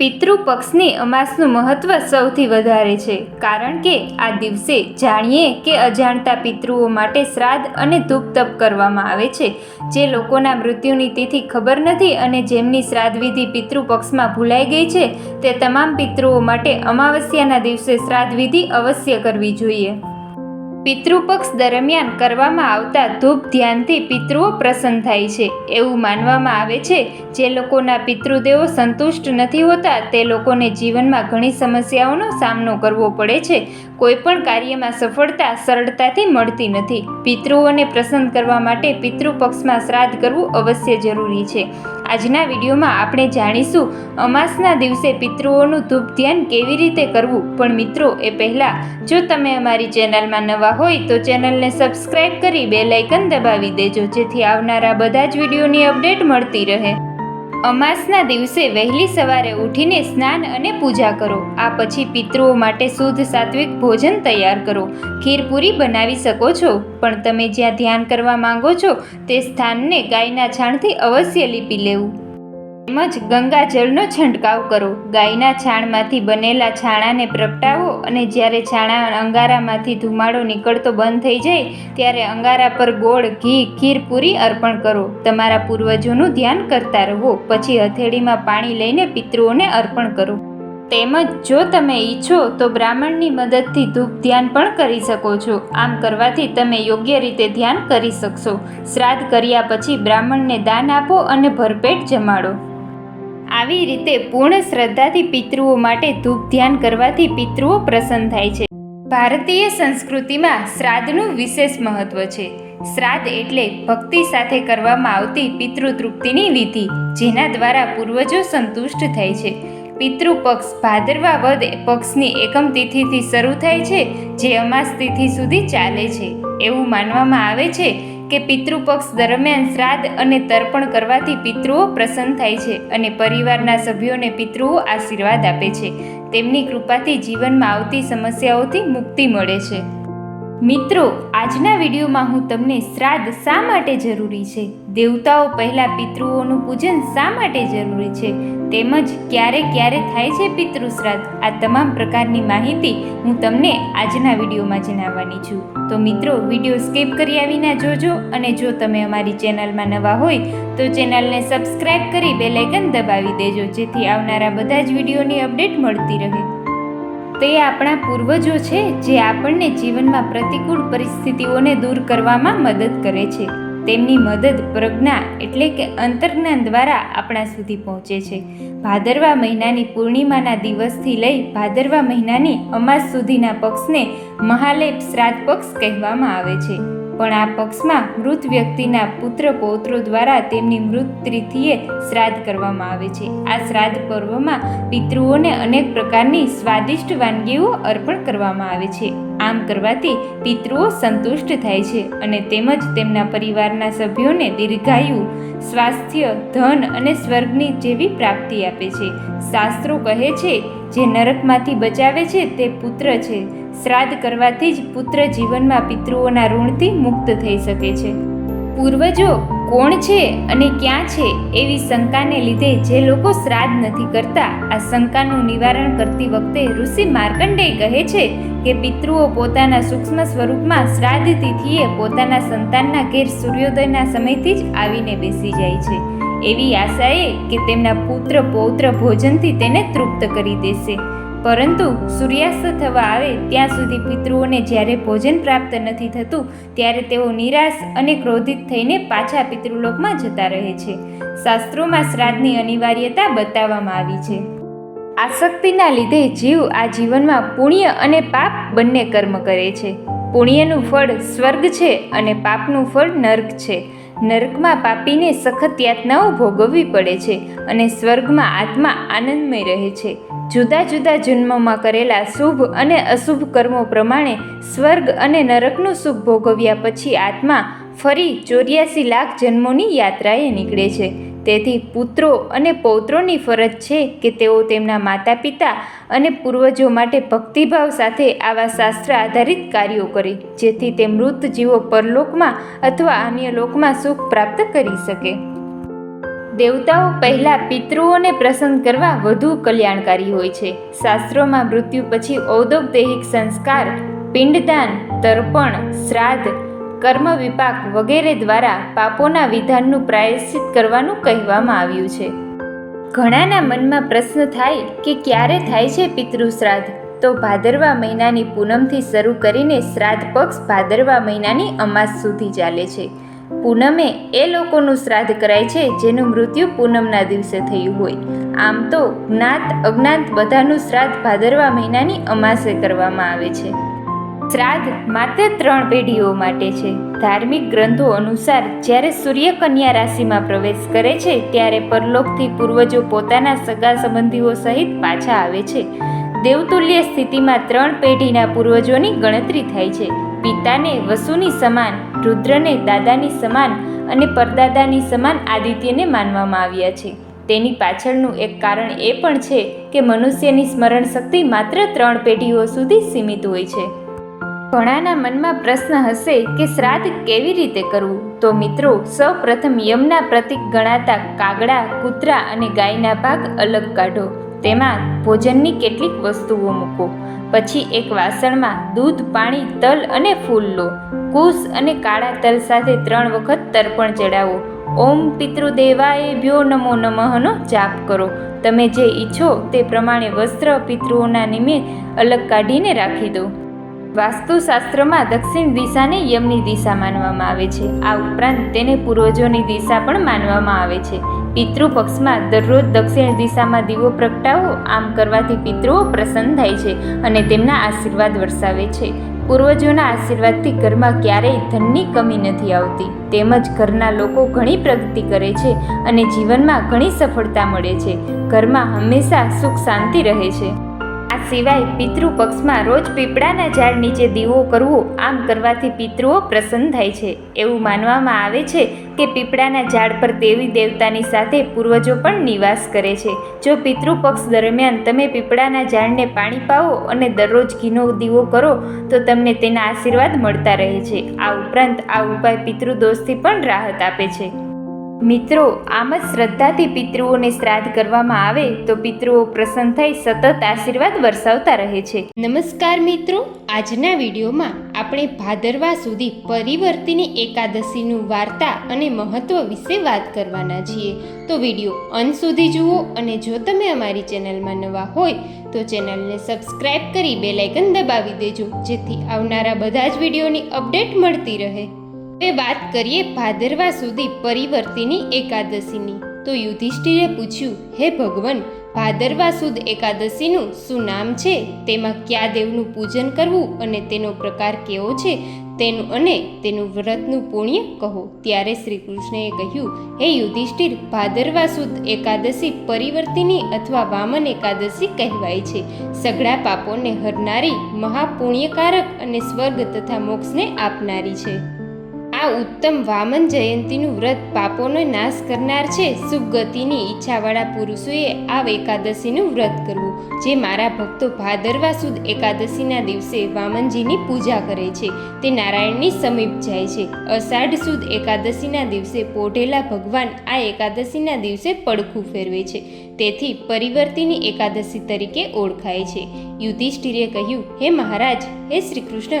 પિતૃપક્ષની અમાસનું મહત્ત્વ સૌથી વધારે છે, કારણ કે આ દિવસે જાણીએ કે અજાણતા પિતૃઓ માટે શ્રાદ્ધ અને ધૂપ તપ કરવામાં આવે છે. જે લોકોના મૃત્યુની તિથિ ખબર નથી અને જેમની શ્રાદ્ધ વિધિ પિતૃપક્ષમાં ભૂલાઈ ગઈ છે, તે તમામ પિતૃઓ માટે અમાવસ્યાના દિવસે શ્રાદ્ધ વિધિ અવશ્ય કરવી જોઈએ. પિતૃપક્ષ દરમિયાન કરવામાં આવતા ધૂપ ધ્યાનથી પિતૃઓ પ્રસન્ન થાય છે. એવું માનવામાં આવે છે, જે લોકોના પિતૃદેવો સંતુષ્ટ નથી હોતા, તે લોકોને જીવનમાં ઘણી સમસ્યાઓનો સામનો કરવો પડે છે. કોઈપણ કાર્યમાં સફળતા સરળતાથી મળતી નથી. પિતૃઓને પ્રસન્ન કરવા માટે પિતૃપક્ષમાં શ્રાદ્ધ કરવું અવશ્ય જરૂરી છે. આજના વિડીયોમાં આપણે જાણીશું, અમાસના દિવસે પિતૃઓનું ધૂપ ધ્યાન કેવી રીતે કરવું? પણ મિત્રો, એ પહેલાં, જો તમે અમારી ચેનલમાં નવા હોય તો ચેનલને સબસ્ક્રાઇબ કરી બે લાઇકન દબાવી દેજો, જેથી આવનારા બધા જ વિડીયોની અપડેટ મળતી રહે. અમાસના દિવસે વહેલી સવારે ઉઠીને સ્નાન અને પૂજા કરો. આ પછી પિતૃઓ માટે શુદ્ધ સાત્વિક ભોજન તૈયાર કરો. ખીરપૂરી બનાવી શકો છો, પણ તમે જ્યાં ધ્યાન કરવા માંગો છો, તે સ્થાનને ગાયના છાણથી અવશ્ય લીપી લેવું. તેમજ ગંગાજળનો છંટકાવ કરો. ગાયના છાણમાંથી બનેલા છાણાને પ્રગટાવો અને જ્યારે છાણા અંગારામાંથી ધુમાડો નીકળતો બંધ થઈ જાય, ત્યારે અંગારા પર ગોળ, ઘી, ખીર પૂરી અર્પણ કરો. તમારા પૂર્વજોનું ધ્યાન કરતા રહો. પછી હથેળીમાં પાણી લઈને પિતૃઓને અર્પણ કરો. તેમજ જો તમે ઈચ્છો તો બ્રાહ્મણની મદદથી ધૂપ ધ્યાન પણ કરી શકો છો. આમ કરવાથી તમે યોગ્ય રીતે ધ્યાન કરી શકશો. શ્રાદ્ધ કર્યા પછી બ્રાહ્મણને દાન આપો અને ભરપેટ જમાડો. આવી રીતે પૂર્ણ શ્રદ્ધાથી પિતૃઓ માટે ધૂપ ધ્યાન કરવાથી પિતૃઓ પ્રસન્ન થાય છે. ભારતીય સંસ્કૃતિમાં શ્રાદ્ધનું વિશેષ મહત્વ છે. શ્રાદ્ધ એટલે ભક્તિ સાથે કરવામાં આવતી પિતૃતૃપ્તિની વિધિ, જેના દ્વારા પૂર્વજો સંતુષ્ટ થાય છે. પિતૃપક્ષ ભાદરવા વદ પક્ષની એકમ તિથિથી શરૂ થાય છે, જે અમાસ તિથિ સુધી ચાલે છે. એવું માનવામાં આવે છે કે પિતૃપક્ષ દરમિયાન શ્રાદ્ધ અને તર્પણ કરવાથી પિતૃઓ પ્રસન્ન થાય છે અને પરિવારના સભ્યોને પિતૃઓ આશીર્વાદ આપે છે. તેમની કૃપાથી જીવનમાં આવતી સમસ્યાઓથી મુક્તિ મળે છે. મિત્રો, આજના વિડીયોમાં હું તમને શ્રાદ્ધ શા માટે જરૂરી છે? દેવતાઓ પહેલાં પિતૃઓનું પૂજન શા માટે જરૂરી છે? તેમજ ક્યારે ક્યારે થાય છે પિતૃ શ્રાદ્ધ આ તમામ પ્રકારની માહિતી હું તમને આજના વિડીયોમાં જણાવવાની છું. તો મિત્રો, વીડિયો સ્કીપ કર્યા વિના જોજો અને જો તમે અમારી ચેનલમાં નવા હોય, તો ચેનલને સબસ્ક્રાઇબ કરી બે દબાવી દેજો, જેથી આવનારા બધા જ વિડીયોની અપડેટ મળતી રહે. તે આપણા પૂર્વજો છે, જે આપણને જીવનમાં પ્રતિકૂળ પરિસ્થિતિઓને દૂર કરવામાં મદદ કરે છે. તેમની મદદ પ્રજ્ઞા એટલે કે અંતર્જ્ઞાન દ્વારા આપણા સુધી પહોંચે છે. ભાદરવા મહિનાની પૂર્ણિમાના દિવસથી લઈ ભાદરવા મહિનાની અમાસ સુધીના પક્ષને મહાલેપ શ્રાદ્ધ પક્ષ કહેવામાં આવે છે. પણ આ પક્ષમાં મૃત વ્યક્તિના પુત્ર પૌત્રો દ્વારા તેમની મૃત તિથિએ શ્રાદ્ધ કરવામાં આવે છે. આ શ્રાદ્ધ પર્વમાં પિતૃઓને અનેક પ્રકારની સ્વાદિષ્ટ વાનગીઓ અર્પણ કરવામાં આવે છે. આમ કરવાથી પિતૃઓ સંતુષ્ટ થાય છે અને તેમજ તેમના પરિવારના સભ્યોને દીર્ઘાયુ, સ્વાસ્થ્ય, ધન અને સ્વર્ગની જેવી પ્રાપ્તિ આપે છે. શાસ્ત્રો કહે છે, જે નરકમાંથી બચાવે છે તે પુત્ર છે. શ્રાદ્ધ કરવાથી જ પુત્ર જીવનમાં પિતૃઓના ઋણથી મુક્ત થઈ શકે છે. પૂર્વજો કોણ છે અને ક્યાં છે એવી શંકાને લીધે જે લોકો શ્રાદ્ધ નથી કરતા, આ શંકાનું નિવારણ કરતી વખતે ઋષિ માર્કંડેય કહે છે કે પિતૃઓ પોતાના સૂક્ષ્મ સ્વરૂપમાં શ્રાદ્ધ તિથિએ પોતાના સંતાનના ઘેર સૂર્યોદયના સમયથી જ આવીને બેસી જાય છે. એવી આશાએ કે તેમના પુત્ર પૌત્ર ભોજનથી તેને તૃપ્ત કરી દેશે. પરંતુ સૂર્યાસ્ત થવા આવે ત્યાં સુધી પિતૃઓને જ્યારે ભોજન પ્રાપ્ત નથી થતું, ત્યારે તેઓ નિરાશ અને ક્રોધિત થઈને પાછા પિતૃલોકમાં જતા રહે છે. શાસ્ત્રોમાં શ્રાદ્ધની અનિવાર્યતા બતાવવામાં આવી છે. આસક્તિના લીધે જીવ આ જીવનમાં પુણ્ય અને પાપ બંને કર્મ કરે છે. પુણ્યનું ફળ સ્વર્ગ છે અને પાપનું ફળ નર્ક છે. નરકમાં પાપીને સખત યાતનાઓ ભોગવવી પડે છે અને સ્વર્ગમાં આત્મા આનંદમય રહે છે. જુદા જુદા જન્મોમાં કરેલા શુભ અને અશુભ કર્મો પ્રમાણે સ્વર્ગ અને નરકનું સુખ ભોગવ્યા પછી આત્મા ફરી ચોર્યાસી લાખ જન્મોની યાત્રાએ નીકળે છે. તેથી પુત્રો અને પૌત્રોની ફરજ છે કે તેઓ તેમના માતા પિતા અને પૂર્વજો માટે ભક્તિભાવ સાથે આવા શાસ્ત્ર આધારિત કાર્યો કરે, જેથી તે મૃત જીવો પરલોકમાં અથવા અન્ય લોકમાં સુખ પ્રાપ્ત કરી શકે. દેવતાઓ પહેલાં પિતૃઓને પ્રસન્ન કરવા વધુ કલ્યાણકારી હોય છે. શાસ્ત્રોમાં મૃત્યુ પછી ઔદ્યોગિક સંસ્કાર, પિંડદાન, તર્પણ, શ્રાદ્ધ કર્મ વિપાક વગેરે દ્વારા પાપોના વિધાનનું પ્રાયશ્ચિત કરવાનું કહેવામાં આવ્યું છે. ઘણાના મનમાં પ્રશ્ન થાય કે ક્યારે થાય છે પિતૃ શ્રાદ્ધ તો ભાદરવા મહિનાની પૂનમથી શરૂ કરીને શ્રાદ્ધ પક્ષ ભાદરવા મહિનાની અમાસ સુધી ચાલે છે. પૂનમે એ લોકોનું શ્રાદ્ધ કરાય છે જેનું મૃત્યુ પૂનમના દિવસે થયું હોય. આમ તો જ્ઞાત અજ્ઞાત બધાનું શ્રાદ્ધ ભાદરવા મહિનાની અમાસે કરવામાં આવે છે. શ્રાદ્ધ માત્ર ત્રણ પેઢીઓ માટે છે. ધાર્મિક ગ્રંથો અનુસાર જ્યારે સૂર્ય કન્યા રાશિમાં પ્રવેશ કરે છે, ત્યારે પરલોકથી પૂર્વજો પોતાના સગા સંબંધીઓ સહિત પાછા આવે છે. દેવતુલ્ય સ્થિતિમાં ત્રણ પેઢીના પૂર્વજોની ગણતરી થાય છે. પિતાને વસુની સમાન, રુદ્રને દાદાની સમાન અને પરદાદાની સમાન આદિત્યને માનવામાં આવ્યા છે. તેની પાછળનું એક કારણ એ પણ છે કે મનુષ્યની સ્મરણ શક્તિ માત્ર ત્રણ પેઢીઓ સુધી સીમિત હોય છે. ઘણાના મનમાં પ્રશ્ન હશે કે શ્રાદ્ધ કેવી રીતે કરવું? તો મિત્રો સૌ પ્રથમ યમના પ્રતિક ગણાતા કાગડા, કૂતરા અને ગાયના ભાગ અલગ કાઢો. તેમાં ભોજનની કેટલીક વસ્તુઓ મૂકો. પછી એક વાસણમાં દૂધ, પાણી, તલ અને ફૂલ લો. કુશ અને કાળા તલ સાથે ત્રણ વખત તર્પણ ચડાવો ઓમ પિતૃદેવાય ભ્યો નમો નમઃનો જાપ કરો. તમે જે ઈચ્છો તે પ્રમાણે વસ્ત્ર પિતૃઓના નિમે અલગ કાઢીને રાખી દો. વાસ્તુશાસ્ત્રમાં દક્ષિણ દિશાને યમની દિશા માનવામાં આવે છે. આ ઉપરાંત તેને પૂર્વજોની દિશા પણ માનવામાં આવે છે. પિતૃ પક્ષમાં દરરોજ દક્ષિણ દિશામાં દીવો પ્રગટાવો, આમ કરવાથી પિતૃઓ પ્રસન્ન થાય છે અને તેમના આશીર્વાદ વરસાવે છે. પૂર્વજોના આશીર્વાદથી ઘરમાં ક્યારેય ધનની કમી નથી આવતી. તેમજ ઘરના લોકો ઘણી પ્રગતિ કરે છે અને જીવનમાં ઘણી સફળતા મળે છે. ઘરમાં હંમેશા સુખ શાંતિ રહે છે. સિવાય પિતૃ પક્ષમાં રોજ પીપળાના ઝાડ નીચે દીવો કરવો આમ કરવાથી પિતૃઓ પ્રસન્ન થાય છે. એવું માનવામાં આવે છે કે પીપળાના ઝાડ પર દેવી દેવતાની સાથે પૂર્વજો પણ નિવાસ કરે છે. જો પિતૃ પક્ષ દરમિયાન તમે પીપળાના ઝાડને પાણી પાવો અને દરરોજ ઘીનો દીવો કરો, તો તમને તેના આશીર્વાદ મળતા રહે છે. આ ઉપરાંત આ ઉપાય પિતૃદોષથી પણ રાહત આપે છે. મિત્રો, આમ જ શ્રદ્ધાથી પિતૃઓને શ્રાદ્ધ કરવામાં આવે તો પિતૃઓ પ્રસન્ન થઈ સતત આશીર્વાદ વરસાવતા રહે છે. નમસ્કાર મિત્રો, આજના વિડીયોમાં આપણે ભાદરવા સુધી પરિવર્તિની એકાદશીનું વાર્તા અને મહત્વ વિશે વાત કરવાના છીએ. તો વીડિયો અંત સુધી જુઓ અને જો તમે અમારી ચેનલમાં નવા હોય, તો ચેનલને સબસ્ક્રાઇબ કરી બેલાઇકન દબાવી દેજો, જેથી આવનારા બધા જ વિડીયોની અપડેટ મળતી રહે. હવે વાત કરીએ ભાદરવા સુધી પરિવર્તિની એકાદશીની. તો યુધિષ્ઠિરે પૂછ્યું, હે ભગવાન, ભાદરવા સુદ એકાદશીનું શું નામ છે? તેમાં કયા દેવનું પૂજન કરવું અને તેનો પ્રકાર કેવો છે? તેનું અને તેનું વ્રતનું પુણ્ય કહો. ત્યારે શ્રી કૃષ્ણએ કહ્યું, હે યુધિષ્ઠિર, ભાદરવા સુદ એકાદશી પરિવર્તિની અથવા વામન એકાદશી કહેવાય છે. સઘળા પાપોને હરનારી મહાપુણ્યકારક અને સ્વર્ગ તથા મોક્ષને આપનારી છે. આ ઉત્તમ વામન જયંતીનું વ્રત પાપોનો નાશ કરનાર છે. શુભ ગતિની ઈચ્છાવાળા પુરુષોએ આ એકાદશીનું વ્રત કરવું, જે મારા ભક્તો ભાદરવા સુદ એકાદશીના દિવસે વામનજીની પૂજા કરે છે. તે નારાયણની સમીપ જાય છે. અષાઢ સુદ એકાદશીના દિવસે પોઢેલા ભગવાન આ એકાદશીના દિવસે પડખું ફેરવે છે. તેથી પરિવર્તિની એકાદશી તરીકે ઓળખાય છે. યુધિષ્ઠિરે કહ્યું, હે મહારાજ, હે શ્રી કૃષ્ણ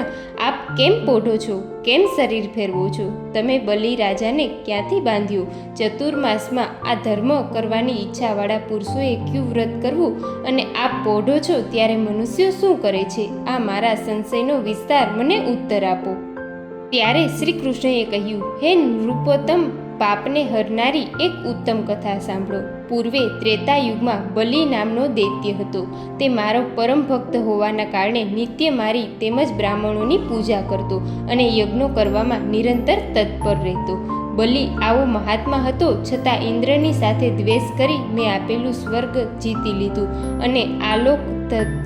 આપ કેમ પોઢો છો? કેમ શરીર ફેરવો છો? તમે બલિ રાજાને ક્યાંથી બાંધ્યો? ચતુર્માસમાં આ ધર્મ કરવાની ઈચ્છાવાળા પુરુષોએ ક્યુ વ્રત કરવું? અને આપ પોઢો છો ત્યારે મનુષ્યો શું કરે છે? આ મારા સંશયનો વિસ્તાર મને ઉત્તર આપો. ત્યારે શ્રી કૃષ્ણએ કહ્યું, હે નૃપોત્તમ પાપને હરનારી એક ઉત્તમ કથા સાંભળો. પૂર્વે ત્રેતા યુગમાં બલિ નામનો દૈત્ય હતો. તે મારો પરમ ભક્ત હોવાના કારણે નિત્ય મારી તેમજ બ્રાહ્મણોની પૂજા કરતો અને યજ્ઞો કરવામાં નિરંતર તત્પર રહેતો. બલિ આવો મહાત્મા હતો, છતાં ઇન્દ્રની સાથે દ્વેષ કરી મેં આપેલું સ્વર્ગ જીતી લીધું અને આલોક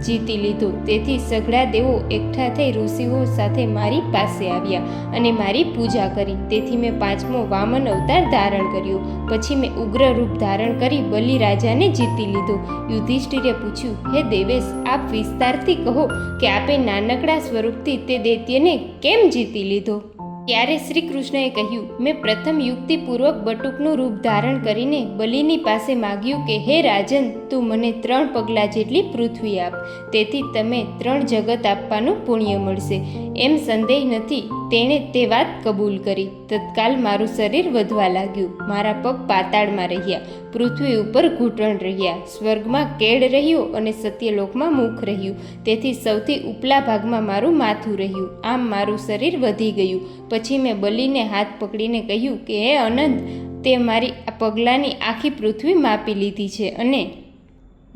જીતી લીધું. તેથી સઘળા દેવો એકઠા થઈ ઋષિઓ સાથે મારી પાસે આવ્યા અને મારી પૂજા કરી. તેથી મેં પાંચમો વામન અવતાર ધારણ કર્યો. પછી મેં ઉગ્ર રૂપ ધારણ કરી બલિ રાજાને જીતી લીધો. યુધિષ્ઠિરે પૂછ્યું, હે દેવેશ, આપ વિસ્તારથી કહો કે આપે નાનકડા સ્વરૂપથી તે દૈત્યને કેમ જીતી લીધો? ત્યારે શ્રી કૃષ્ણએ કહ્યું, મેં પ્રથમ યુક્તિપૂર્વક બટુકનું રૂપ ધારણ કરીને બલિની પાસે માગ્યું કે, હે રાજન, તું મને ત્રણ પગલાં જેટલી પૃથ્વી આપ, તેથી તમે ત્રણ જગત આપવાનું પુણ્ય મળશે. એમ સંદેહ નથી તેણે તે વાત કબૂલ કરી. તત્કાલ મારું શરીર વધવા લાગ્યું. મારા પગ પાતાળમાં રહ્યા. પૃથ્વી ઉપર ઘૂંટણ રહ્યા. સ્વર્ગમાં કેડ રહ્યો અને સત્યલોકમાં મુખ રહ્યું. તેથી સૌથી ઉપલા ભાગમાં મારું માથું રહ્યું. આમ મારું શરીર વધી ગયું. પછી મેં બલીને હાથ પકડીને કહ્યું કે, હે અનંત, તે મારી પગલાંની આખી પૃથ્વી માપી લીધી છે અને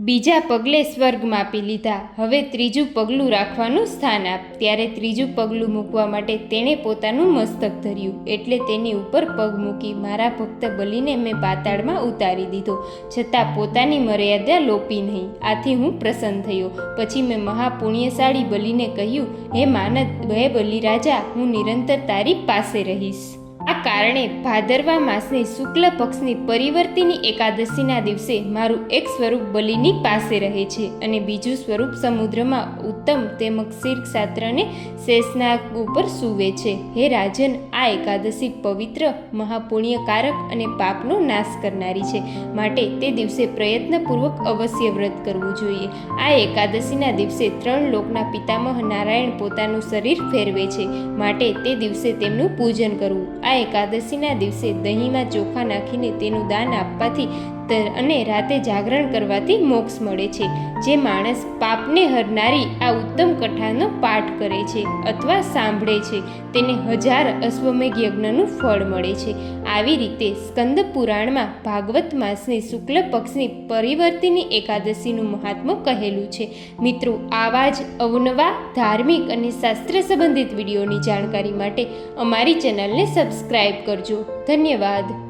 બીજા પગલે સ્વર્ગ માપી લીધા. હવે ત્રીજું પગલું રાખવાનું સ્થાન આપ. ત્યારે ત્રીજું પગલું મૂકવા માટે તેણે પોતાનું મસ્તક ધર્યું. એટલે તેની ઉપર પગ મૂકી, મારા ભક્ત બલીને મેં પાતાળમાં ઉતારી દીધો. છતાં પોતાની મર્યાદા લોપી નહીં. આથી હું પ્રસન્ન થયો. પછી મેં મહાપુણ્યશાળી બલીને કહ્યું, હે માનદ, ભય બલી રાજા હું નિરંતર તારી પાસે રહીશ. આ કારણે ભાદરવા માસની શુક્લ પક્ષની પરિવર્તિની એકાદશીના દિવસે મારું એક સ્વરૂપ બલિની પાસે રહે છે અને બીજું સ્વરૂપ સમુદ્રમાં ઉત્તમ તેમજ શીર્ષ સાત્રને શેષનાગ ઉપર સૂવે છે. હે રાજન, આ એકાદશી પવિત્ર, મહાપુણ્યકારક અને પાપનો નાશ કરનારી છે. માટે તે દિવસે પ્રયત્નપૂર્વક અવશ્ય વ્રત કરવું જોઈએ. આ એકાદશીના દિવસે ત્રણ લોકના પિતામહ નારાયણ પોતાનું શરીર ફેરવે છે. માટે તે દિવસે તેમનું પૂજન કરવું. આ એકાદશીના દિવસે દહીંમાં ચોખા નાખીને તેનું દાન આપવાથી અને રાતે જાગરણ કરવાથી મોક્ષ મળે છે. જે માણસ પાપને હરનારી આ ઉત્તમ કથાનો પાઠ કરે છે અથવા સાંભળે છે, તેને હજાર અશ્વમેઘ યજ્ઞનું ફળ મળે છે. આવી રીતે સ્કંદ પુરાણમાં ભાગવત માસની શુક્લ પક્ષની પરિવર્તિની એકાદશીનું મહાત્મ્ય કહેલું છે. મિત્રો, આવા જ અવનવા ધાર્મિક અને શાસ્ત્ર સંબંધિત વિડીયોની જાણકારી માટે અમારી ચેનલને સબસ્ક્રાઈબ કરજો. ધન્યવાદ.